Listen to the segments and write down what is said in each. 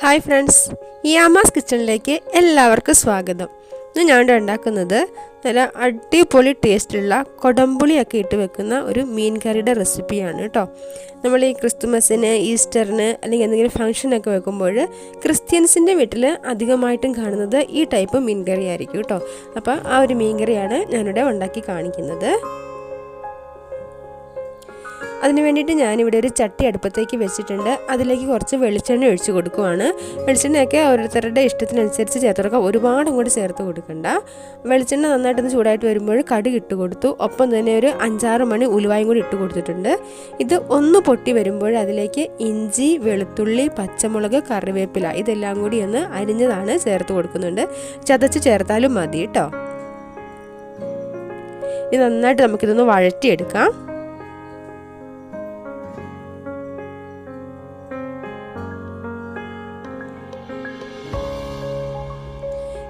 Hi friends ഈ യാമാസ് കിച്ചണിലേക്ക് എല്ലാവർക്കും സ്വാഗതം. ഇന്ന് ഞാൻ ഉണ്ടാക്കുന്നത് നല്ല അടിപൊളി ടേസ്റ്റുള്ള കൊടംപുളിയൊക്കെ ഇട്ട് വെക്കുന്ന ഒരു മീൻ കറിയുടെ റെസിപ്പിയാണ് കേട്ടോ. നമ്മൾ ഈ ക്രിസ്തുമസിന് ഈസ്റ്ററിന് അല്ലെങ്കിൽ എന്തെങ്കിലും ഫംഗ്ഷനൊക്കെ വെക്കുമ്പോൾ ക്രിസ്ത്യൻസിന്റെ വീട്ടിൽ അധികമായിട്ടും കാണുന്നത് ഈ ടൈപ്പ് മീൻ കറി ആയിരിക്കും കേട്ടോ. അപ്പോൾ ആ ഒരു മീൻ കറിയാണ് ഞാനിവിടെ ഉണ്ടാക്കി കാണിക്കുന്നത്. അതിന് വേണ്ടിയിട്ട് ഞാനിവിടെ ഒരു ചട്ടി അടുപ്പത്തേക്ക് വെച്ചിട്ടുണ്ട്. അതിലേക്ക് കുറച്ച് വെളിച്ചെണ്ണ ഒഴിച്ച് കൊടുക്കുവാണ്. വെളിച്ചെണ്ണയൊക്കെ ഓരോരുത്തരുടെ ഇഷ്ടത്തിനനുസരിച്ച് ചേർത്ത് കൊടുക്കുക ഒരുപാട് അങ്ങോട്ട് ചേർത്ത് കൊടുക്കണ്ട. വെളിച്ചെണ്ണ നന്നായിട്ടൊന്ന് ചൂടായിട്ട് വരുമ്പോൾ കടുക് ഇട്ട് കൊടുത്തു. ഒപ്പം തന്നെ ഒരു അഞ്ചാറ് മണി ഉലുവായും കൂടി ഇട്ട് കൊടുത്തിട്ടുണ്ട്. ഇത് ഒന്ന് പൊട്ടി വരുമ്പോൾ അതിലേക്ക് ഇഞ്ചി വെളുത്തുള്ളി പച്ചമുളക് കറിവേപ്പില ഇതെല്ലാം കൂടി ഒന്ന് അരിഞ്ഞതാണ് ചേർത്ത് കൊടുക്കുന്നുണ്ട്. ചതച്ച് ചേർത്താലും മതി കേട്ടോ. ഇത് നന്നായിട്ട് നമുക്കിതൊന്ന് വഴറ്റിയെടുക്കാം.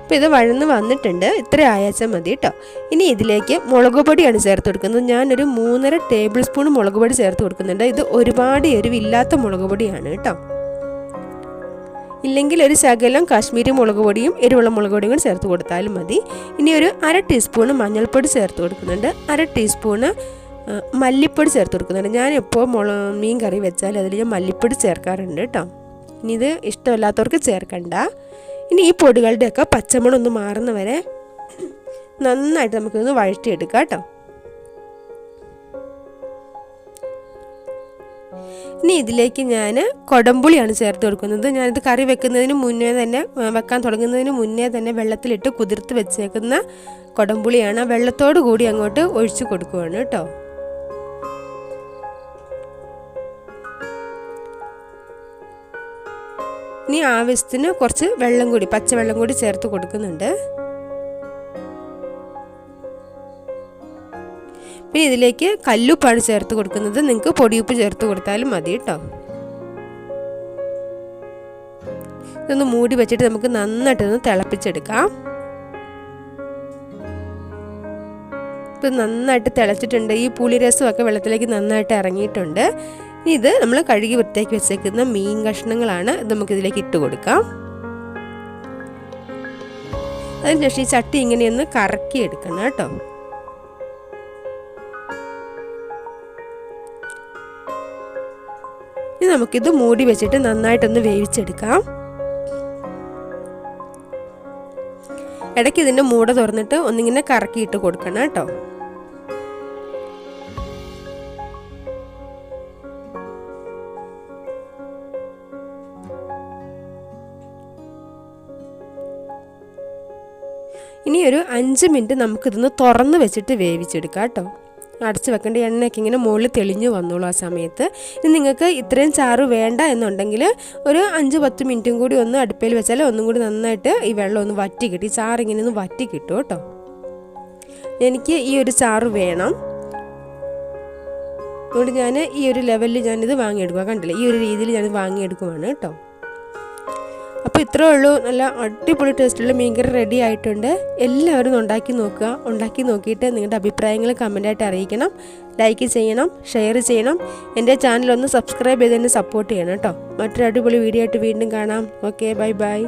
അപ്പോൾ ഇത് വഴന്ന് വന്നിട്ടുണ്ട്. ഇത്ര ആയാച്ചാൽ മതി കേട്ടോ ഇനി ഇതിലേക്ക് മുളക് പൊടിയാണ് ചേർത്ത് കൊടുക്കുന്നത്. ഞാനൊരു മൂന്നര ടേബിൾ സ്പൂൺ മുളക് പൊടി ചേർത്ത് കൊടുക്കുന്നുണ്ട്. ഇത് ഒരുപാട് എരിവില്ലാത്ത മുളക് പൊടിയാണ് കേട്ടോ ഇല്ലെങ്കിൽ ഒരു ശകലം കാശ്മീരി മുളക് പൊടിയും എരിവുള്ള മുളക് പൊടിയും കൂടി ചേർത്ത് കൊടുത്താലും മതി. ഇനി ഒരു അര ടീസ്പൂൺ മഞ്ഞൾപ്പൊടി ചേർത്ത് കൊടുക്കുന്നുണ്ട്. അര ടീസ്പൂണ് മല്ലിപ്പൊടി ചേർത്ത് കൊടുക്കുന്നുണ്ട്. ഞാൻ എപ്പോൾ മുള മീൻ കറി വെച്ചാൽ അതിൽ ഞാൻ മല്ലിപ്പൊടി ചേർക്കാറുണ്ട് കേട്ടോ ഇനി ഇത് ഇഷ്ടമല്ലാത്തവർക്ക് ചേർക്കണ്ട. ഇനി ഈ പൊടികളുടെയൊക്കെ പച്ചമണം ഒന്ന് മാറുന്ന വരെ നന്നായിട്ട് നമുക്കൊന്ന് വഴറ്റിയെടുക്കാം കേട്ടോ. ഇനി ഇതിലേക്ക് ഞാൻ കൊടമ്പുളിയാണ് ചേർത്ത് കൊടുക്കുന്നത്. ഞാനിത് കറി വെക്കുന്നതിന് മുന്നേ തന്നെ വെക്കാൻ തുടങ്ങുന്നതിന് മുന്നേ തന്നെ വെള്ളത്തിലിട്ട് കുതിർത്ത് വെച്ചേക്കുന്ന കൊടമ്പുളിയാണ് വെള്ളത്തോടു കൂടി അങ്ങോട്ട് ഒഴിച്ചു കൊടുക്കുവാണ് കേട്ടോ. ഇനി ആവശ്യത്തിന് കുറച്ച് വെള്ളം കൂടി പച്ചവെള്ളം കൂടി ചേർത്ത് കൊടുക്കുന്നുണ്ട്. പിന്നെ ഇതിലേക്ക് കല്ലുപ്പാണ് ചേർത്ത് കൊടുക്കുന്നത്. നിങ്ങൾക്ക് പൊടിയുപ്പ് ചേർത്ത് കൊടുത്താലും മതി കേട്ടോ. ഇതൊന്ന് മൂടി വെച്ചിട്ട് നമുക്ക് നന്നായിട്ടൊന്ന് തിളപ്പിച്ചെടുക്കാം. ഇപ്പം നന്നായിട്ട് തിളച്ചിട്ടുണ്ട്. ഈ പുളിരസമൊക്കെ വെള്ളത്തിലേക്ക് നന്നായിട്ട് ഇറങ്ങിയിട്ടുണ്ട്. ഇത് നമ്മൾ കഴുകി വൃത്തിയാക്കി വെച്ചേക്കുന്ന മീൻ കഷ്ണങ്ങളാണ് നമുക്കിതിലേക്ക് ഇട്ട് കൊടുക്കാം. അതിനുശേഷം ഈ ചട്ടി ഇങ്ങനെയൊന്ന് കറക്കി എടുക്കണം കേട്ടോ. ഇനി നമുക്കിത് മൂടി വെച്ചിട്ട് നന്നായിട്ടൊന്ന് വേവിച്ചെടുക്കാം. ഇടയ്ക്ക് ഇതിന്റെ മൂട തുറന്നിട്ട് ഒന്നിങ്ങനെ കറക്കിയിട്ട് കൊടുക്കണം കേട്ടോ. ഇനി ഒരു അഞ്ച് മിനിറ്റ് നമുക്കിതൊന്ന് തുറന്ന് വെച്ചിട്ട് വേവിച്ചെടുക്കാം കേട്ടോ. അടച്ചു വെക്കേണ്ട എണ്ണയൊക്കെ ഇങ്ങനെ മുകളിൽ തെളിഞ്ഞ് വന്നോളൂ ആ സമയത്ത്. ഇനി നിങ്ങൾക്ക് ഇത്രയും ചാറ് വേണ്ട എന്നുണ്ടെങ്കിൽ ഒരു അഞ്ച് പത്ത് മിനിറ്റും കൂടി ഒന്ന് അടുപ്പയിൽ വെച്ചാൽ ഒന്നും കൂടി നന്നായിട്ട് ഈ വെള്ളം ഒന്ന് വറ്റി കിട്ടി. ചാറ് ഇങ്ങനെ ഒന്ന് വറ്റി കിട്ടും കേട്ടോ. എനിക്ക് ഈ ഒരു ചാറ് വേണം. അതുകൊണ്ട് ഞാൻ ഈ ഒരു ലെവലിൽ ഞാനിത് വാങ്ങിയെടുക്കുക കണ്ടില്ലേ? ഈ ഒരു രീതിയിൽ ഞാനിത് വാങ്ങിയെടുക്കുവാണ് കേട്ടോ. അപ്പോൾ ഇത്രേ ഉള്ളൂ. നല്ല അടിപൊളി ടേസ്റ്റുള്ള മീൻകറി റെഡി ആയിട്ടുണ്ട്. എല്ലാവരും ഉണ്ടാക്കി നോക്കുക. ഉണ്ടാക്കി നോക്കിയിട്ട് നിങ്ങളുടെ അഭിപ്രായങ്ങൾ കമന്റായിട്ട് അറിയിക്കണം. ലൈക്ക് ചെയ്യണം ഷെയർ ചെയ്യണം. എന്റെ ചാനൽ ഒന്ന് സബ്സ്ക്രൈബ് ചെയ്ത് സപ്പോർട്ട് ചെയ്യണം കേട്ടോ. മറ്റൊരു അടിപൊളി വീഡിയോ ആയിട്ട് വീണ്ടും കാണാം. Okay bye bye